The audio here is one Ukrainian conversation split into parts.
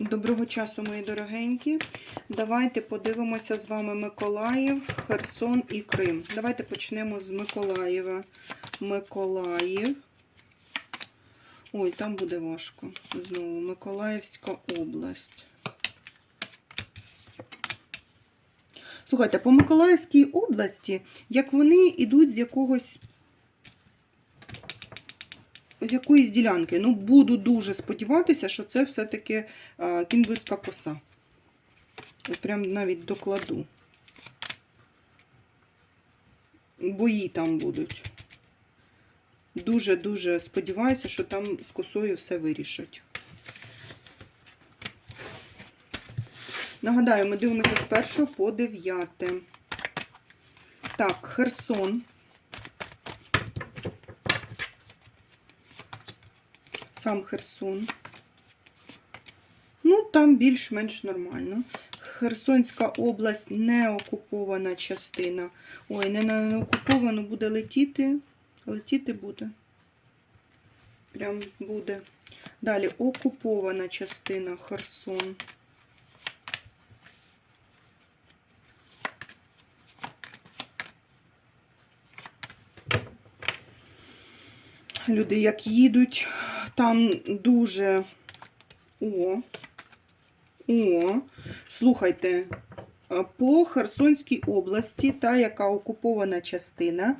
Доброго часу, мої дорогенькі. Давайте подивимося з вами Миколаїв, Херсон і Крим. Давайте почнемо з Миколаєва. Миколаїв. Ой, там буде важко. Знову Миколаївська область. Слухайте, по Миколаївській області, як вони йдуть з якогось з якоїсь ділянки. Ну, буду дуже сподіватися, що це все-таки а, кінбурзька коса. Прям навіть докладу. Бої там будуть. Дуже-дуже сподіваюся, що там з косою все вирішать. Нагадаю, ми дивимося з 1 по 9. Так, Херсон. Сам Херсон. Ну, там більш-менш нормально. Херсонська область не окупована частина. Ой, не, на- не окуповано буде летіти. Летіти буде. Прям буде. Далі окупована частина Херсон. Люди як їдуть, там дуже. О, о, слухайте, по Херсонській області, та, яка окупована частина,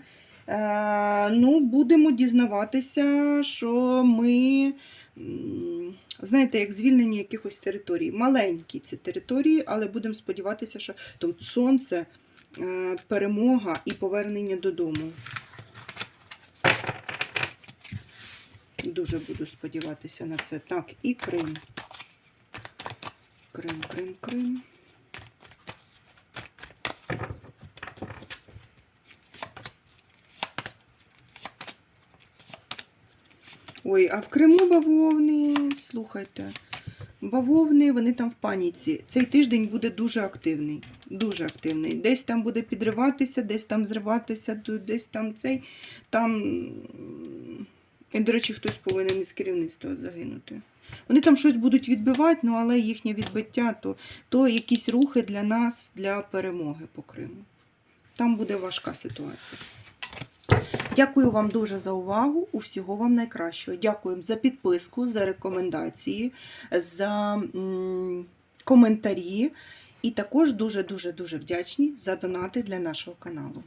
е, ну, будемо дізнаватися, що ми, знаєте, як звільнені якихось територій. Маленькі ці території, але будемо сподіватися, що тут сонце, е, перемога і повернення додому. Дуже буду сподіватися на це. Так, і Крим. Крим, Крим, Крим. Ой, а в Криму бавовни, слухайте, бавовни, вони там в паніці. Цей тиждень буде дуже активний. Дуже активний. Десь там буде підриватися, десь там зриватися, десь там цей, там. І, до речі, хтось повинен із керівництва загинути. Вони там щось будуть відбивати, ну але їхнє відбиття то, то якісь рухи для нас, для перемоги по Криму. Там буде важка ситуація. Дякую вам дуже за увагу. Усього вам найкращого. Дякую за підписку, за рекомендації, за коментарі. І також дуже-дуже дуже вдячні за донати для нашого каналу.